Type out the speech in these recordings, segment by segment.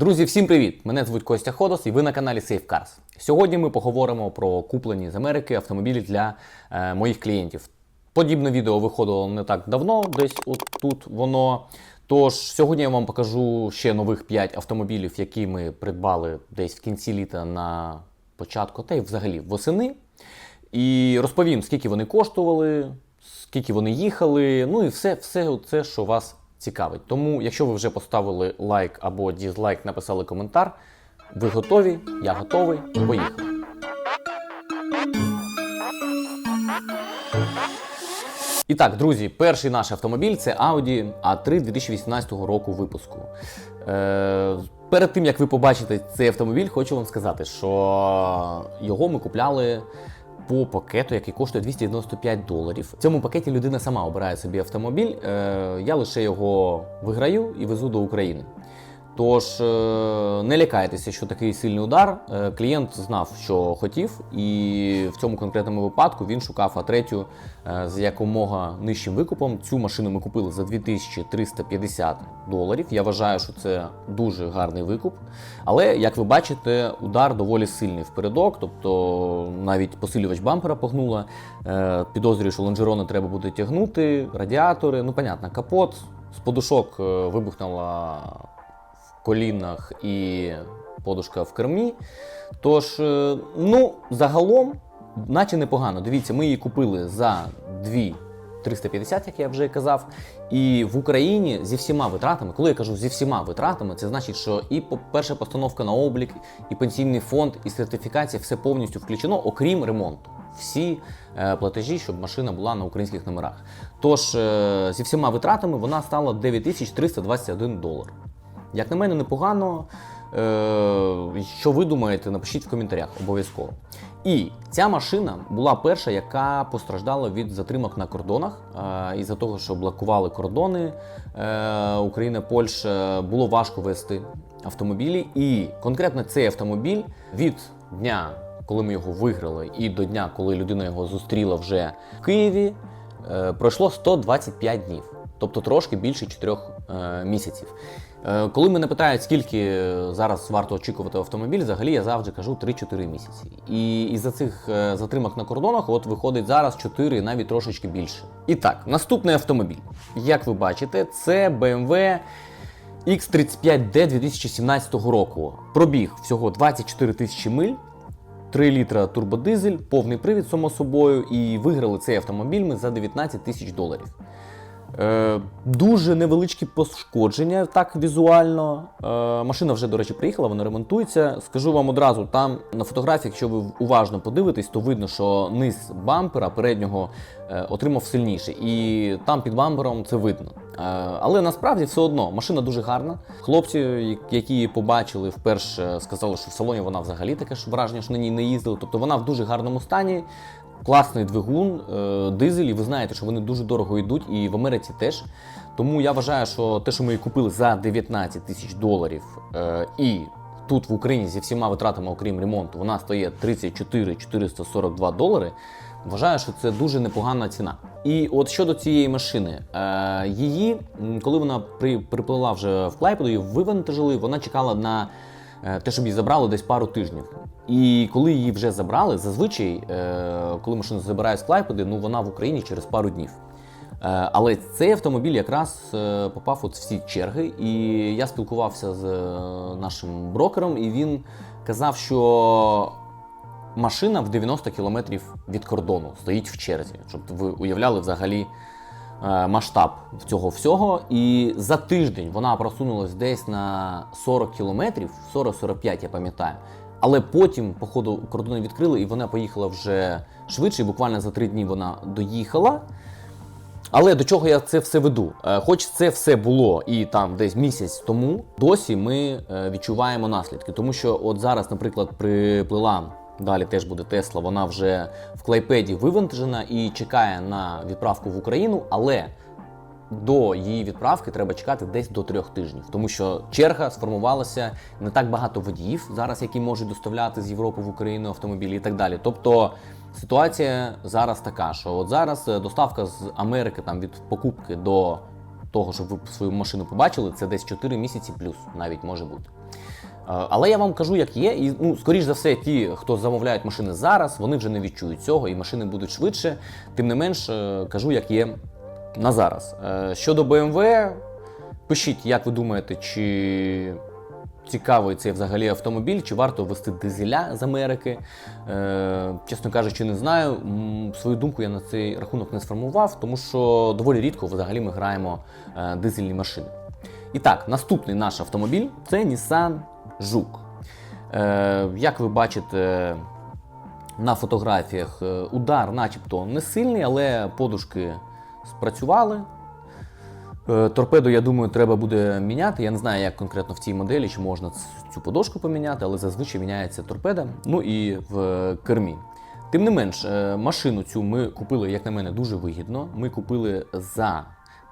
Друзі, всім привіт! Мене звуть Костя Ходос і ви на каналі Safe Cars. Сьогодні ми поговоримо про куплені з Америки автомобілі для е, моїх клієнтів. Подібне відео виходило не так давно, десь от тут воно. Тож сьогодні я вам покажу ще нових 5 автомобілів, які ми придбали десь в кінці літа на початку, та й взагалі восени. І розповім, скільки вони коштували, скільки вони їхали, ну і все, все це, що вас цікавить. Тому, якщо ви вже поставили лайк або дізлайк, написали коментар, ви готові, я готовий, поїхали. І так, друзі, перший наш автомобіль це Audi A3 2018 року випуску. Е, перед тим як ви побачите цей автомобіль, хочу вам сказати, що його ми купляли по пакету, який коштує 295 доларів. В цьому пакеті людина сама обирає собі автомобіль. Е, я лише його виграю і везу до України. Тож е, не лякайтеся, що такий сильний удар. Е, Клієнт знав, що хотів, і в цьому конкретному випадку він шукав А3 е, з якомога нижчим викупом. Цю машину ми купили за 2350 доларів. Я вважаю, що це дуже гарний викуп. Але як ви бачите, удар доволі сильний впередок, тобто навіть посилювач бампера погнула. Підозрюю, що лонжерони треба буде тягнути, радіатори, ну понятно, капот. З подушок вибухнула колінах і подушка в кермі. Тож, е, ну, загалом, наче непогано. Дивіться, ми її купили за 2 350, як я вже казав. І в Україні зі всіма витратами, коли я кажу зі всіма витратами, це значить, що і перша постановка на облік, і пенсійний фонд, і сертифікація все повністю включено, окрім ремонту. Всі е, платежі, щоб машина була на українських номерах. Тож е, зі всіма витратами вона стала 9321 долар. Як на мене, непогано. Е, що ви думаєте, напишіть в коментарях обов'язково. І ця машина була перша, яка постраждала від затримок на кордонах. Е, із-за того, що блокували кордони е, Україна, Польща, було важко вести автомобілі. І конкретно цей автомобіль від дня, коли ми його виграли, і до дня, коли людина його зустріла вже в Києві, пройшло 125 днів, тобто трошки більше 4 е, місяців. Е, Коли мене питають, скільки зараз варто очікувати автомобіль, взагалі я завжди кажу 3-4 місяці. І із-за цих е, затримок на кордонах, от виходить зараз 4, навіть трошечки більше. І так, наступний автомобіль. Як ви бачите, це BMW X35D 2017 року. Пробіг всього 24 тисячі миль. 3 літра турбодизель, повний привід, само собою, і виграли цей автомобіль ми за 19 тисяч доларів. Е, дуже невеличкі пошкодження, так візуально. Е, машина вже, до речі, приїхала, вона ремонтується. Скажу вам одразу, там на фотографії, якщо ви уважно подивитесь, то видно, що низ бампера переднього е, отримав сильніше. І там під бампером це видно. Е, але насправді все одно машина дуже гарна. Хлопці, які її побачили вперше, сказали, що в салоні вона взагалі таке ж враження, що на ній не їздили. Тобто вона в дуже гарному стані. Класний двигун, е, дизель, і ви знаєте, що вони дуже дорого йдуть, і в Америці теж. Тому я вважаю, що те, що ми її купили за 19 тисяч доларів, е, і тут в Україні зі всіма витратами, окрім ремонту, вона стоїть 34 442 долари. Вважаю, що це дуже непогана ціна. І от щодо цієї машини, е, її, коли вона при, приплила вже в Клайпеду, вивантажили, вона чекала на те, щоб її забрали десь пару тижнів. І коли її вже забрали, зазвичай, е, коли машину забирають з Клайпеди, ну вона в Україні через пару днів. Е, Але цей автомобіль якраз е, попав от в ці черги, і я спілкувався з е, нашим брокером, і він казав, що машина в 90 кілометрів від кордону стоїть в черзі, щоб ви уявляли взагалі е, масштаб цього всього. І за тиждень вона просунулась десь на 40 кілометрів, 40-45, я пам'ятаю. Але потім, по ходу, кордони відкрили, і вона поїхала вже швидше. Буквально за три дні вона доїхала. Але до чого я це все веду? Е, Хоч це все було і там десь місяць тому, досі ми е, відчуваємо наслідки. Тому що от зараз, наприклад, приплила, далі теж буде Тесла, вона вже в клайпеді вивантажена і чекає на відправку в Україну, але до її відправки треба чекати десь до трьох тижнів, тому що черга сформувалася не так багато водіїв зараз, які можуть доставляти з Європи в Україну автомобілі і так далі. Тобто ситуація зараз така, що от зараз е, доставка з Америки там від покупки до того, щоб ви свою машину побачили, це десь 4 місяці плюс навіть може бути. Але я вам кажу, як є, і ну, скоріш за все, ті, хто замовляють машини зараз, вони вже не відчують цього, і машини будуть швидше. Тим не менш, е, кажу, як є на зараз. Е, Щодо BMW, пишіть, як ви думаєте, чи цікавий цей взагалі автомобіль, чи варто ввести дизеля з Америки. Е, чесно кажучи, не знаю. Свою думку я на цей рахунок не сформував, тому що доволі рідко взагалі ми граємо е, дизельні машини. І так, наступний наш автомобіль це Nissan Жук. Е, як ви бачите на фотографіях, е, удар начебто не сильний, але подушки спрацювали. Е, Торпеду, я думаю, треба буде міняти. Я не знаю, як конкретно в цій моделі, чи можна цю подошку поміняти, але зазвичай міняється торпеда, ну і в кермі. Тим не менш, машину цю ми купили, як на мене, дуже вигідно. Ми купили за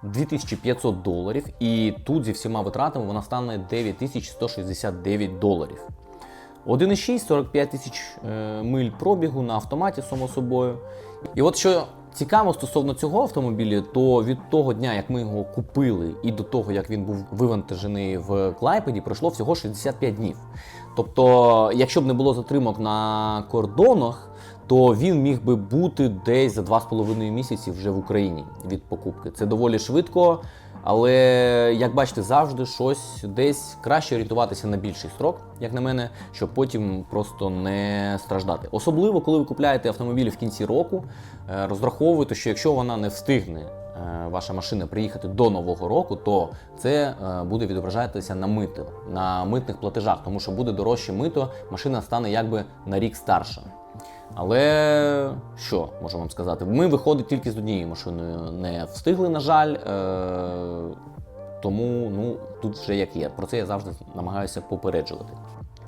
2500 доларів, і тут зі всіма витратами вона стане 9169 доларів. 1,6, 45 тисяч е, миль пробігу на автоматі, само собою. І от що цікаво стосовно цього автомобіля, то від того дня, як ми його купили, і до того, як він був вивантажений в Клайпеді, пройшло всього 65 днів. Тобто, якщо б не було затримок на кордонах, то він міг би бути десь за 2,5 місяці вже в Україні від покупки. Це доволі швидко. Але як бачите, завжди щось десь краще орієнтуватися на більший строк, як на мене, щоб потім просто не страждати. Особливо, коли ви купляєте автомобілі в кінці року, е, розраховуйте, що якщо вона не встигне. е, Ваша машина приїхати до нового року, то це е, буде відображатися на мито, на митних платежах, тому що буде дорожче мито, машина стане якби на рік старша. Але що можу вам сказати? Ми виходить тільки з однією машиною не встигли, на жаль. Е- тому ну, тут вже як є. Про це я завжди намагаюся попереджувати.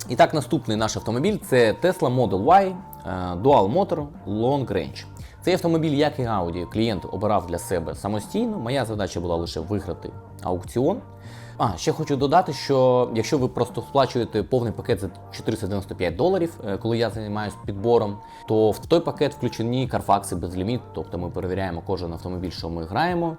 І так, наступний наш автомобіль це Tesla Model Y е, Dual Motor Long Range. Цей автомобіль, як і Audi, клієнт обирав для себе самостійно. Моя задача була лише виграти аукціон. А, ще хочу додати, що якщо ви просто сплачуєте повний пакет за 495 доларів, е, коли я займаюся підбором, то в той пакет включені карфакси без ліміт, тобто ми перевіряємо кожен автомобіль, що ми граємо.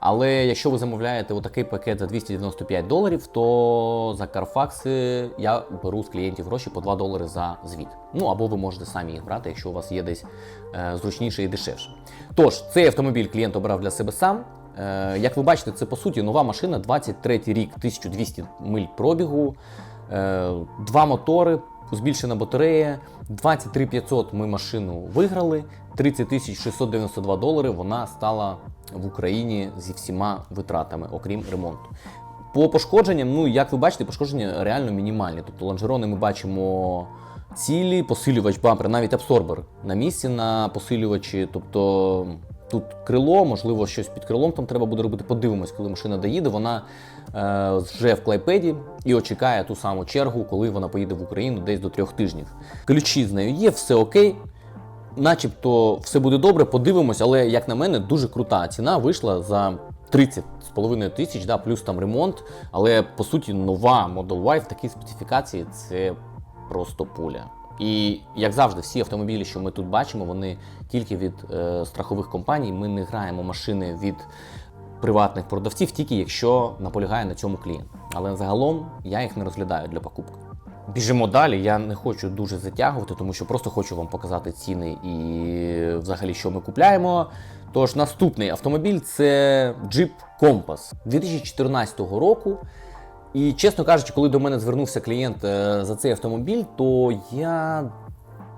Але якщо ви замовляєте отакий пакет за 295 доларів, то за карфакси я беру з клієнтів гроші по 2 долари за звіт. Ну або ви можете самі їх брати, якщо у вас є десь е, зручніше і дешевше. Тож, цей автомобіль клієнт обрав для себе сам. Е, як ви бачите, це по суті нова машина, 23 рік, 1200 миль пробігу, е, два мотори, збільшена батарея, 23 500 ми машину виграли, 30 692 долари вона стала в Україні зі всіма витратами, окрім ремонту. По пошкодженням, ну як ви бачите, пошкодження реально мінімальні. Тобто лонжерони ми бачимо цілі, посилювач бампер, навіть абсорбер на місці на посилювачі. Тобто тут крило, можливо, щось під крилом там треба буде робити. Подивимось, коли машина доїде. Вона е, вже в клайпеді і очікає ту саму чергу, коли вона поїде в Україну десь до трьох тижнів. Ключі з нею є, все окей. Начебто все буде добре, подивимось, але як на мене, дуже крута ціна вийшла за 30,5 тисяч, да, плюс там ремонт. Але по суті нова Model Y в такій специфікації це просто пуля. І як завжди, всі автомобілі, що ми тут бачимо, вони тільки від е, страхових компаній. Ми не граємо машини від приватних продавців, тільки якщо наполягає на цьому клієнт. Але загалом я їх не розглядаю для покупки. Біжимо далі. Я не хочу дуже затягувати, тому що просто хочу вам показати ціни і взагалі, що ми купляємо. Тож наступний автомобіль це Jeep Compass 2014 року. І чесно кажучи, коли до мене звернувся клієнт е, за цей автомобіль, то я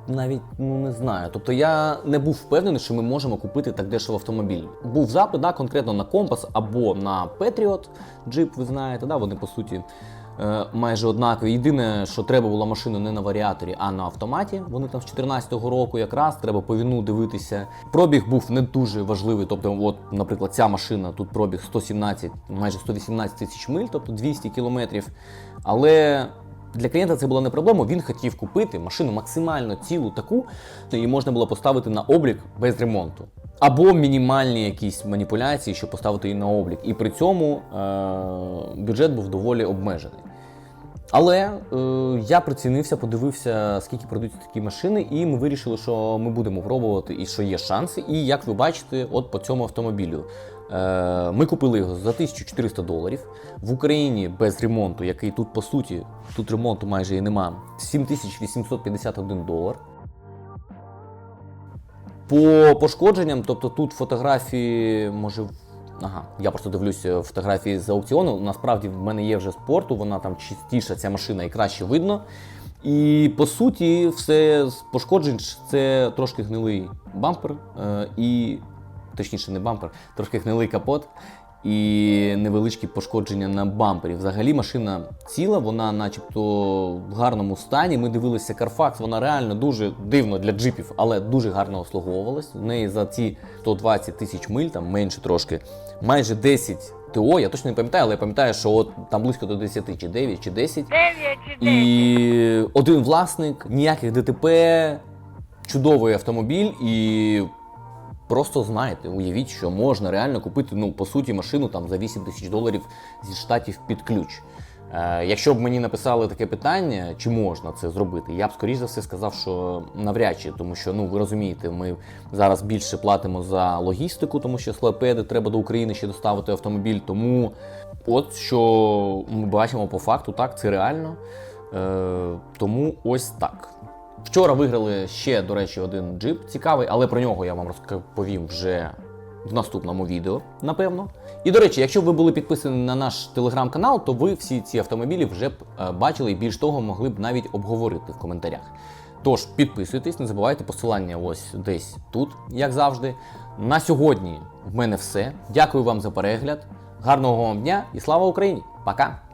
навіть ну не знаю. Тобто я не був впевнений, що ми можемо купити так дешево автомобіль. Був запит да, конкретно на компас або на Patriot Jeep, ви знаєте, да, вони по суті майже однакові. Єдине, що треба було машину не на варіаторі, а на автоматі. Вони там з 14-го року якраз треба по віну дивитися. Пробіг був не дуже важливий. Тобто, от, наприклад, ця машина тут пробіг 117, майже 118 тисяч миль, тобто 200 кілометрів. Але для клієнта це була не проблема. Він хотів купити машину максимально цілу таку, її можна було поставити на облік без ремонту. Або мінімальні якісь маніпуляції, щоб поставити її на облік. І при цьому е- бюджет був доволі обмежений. Але е, я прицінився, подивився, скільки продаються такі машини, і ми вирішили, що ми будемо пробувати і що є шанси. І як ви бачите, от по цьому автомобілю. Е, Ми купили його за 1400 доларів. В Україні без ремонту, який тут по суті, тут ремонту майже і нема, 7851 долар. По пошкодженням, тобто тут фотографії, може. Ага, я просто дивлюся фотографії з аукціону. Насправді в мене є вже спорту, вона там чистіша ця машина і краще видно. І по суті, все з пошкоджень це трошки гнилий бампер, е, і точніше, не бампер, трошки гнилий капот і невеличкі пошкодження на бампері. Взагалі машина ціла, вона начебто в гарному стані. Ми дивилися Carfax, вона реально дуже дивно для джипів, але дуже гарно обслуговувалась. В неї за ці 120 тисяч миль, там менше трошки, майже 10 ТО. Я точно не пам'ятаю, але я пам'ятаю, що от там близько до 10 чи 9 чи 10. 9 чи 10. І один власник, ніяких ДТП, чудовий автомобіль, і просто знаєте, уявіть, що можна реально купити, ну, по суті, машину там за 8 тисяч доларів зі штатів під ключ. Е, якщо б мені написали таке питання, чи можна це зробити, я б скоріш за все сказав, що навряд чи, тому що ну ви розумієте, ми зараз більше платимо за логістику, тому що з лапеди треба до України ще доставити автомобіль. Тому от що ми бачимо по факту, так це реально. Е, тому ось так. Вчора виграли ще, до речі, один джип цікавий, але про нього я вам розповім вже в наступному відео, напевно. І до речі, якщо ви були підписані на наш телеграм-канал, то ви всі ці автомобілі вже б е, бачили і більш того могли б навіть обговорити в коментарях. Тож підписуйтесь, не забувайте посилання ось десь тут, як завжди. На сьогодні в мене все. Дякую вам за перегляд. Гарного вам дня і слава Україні! Пока!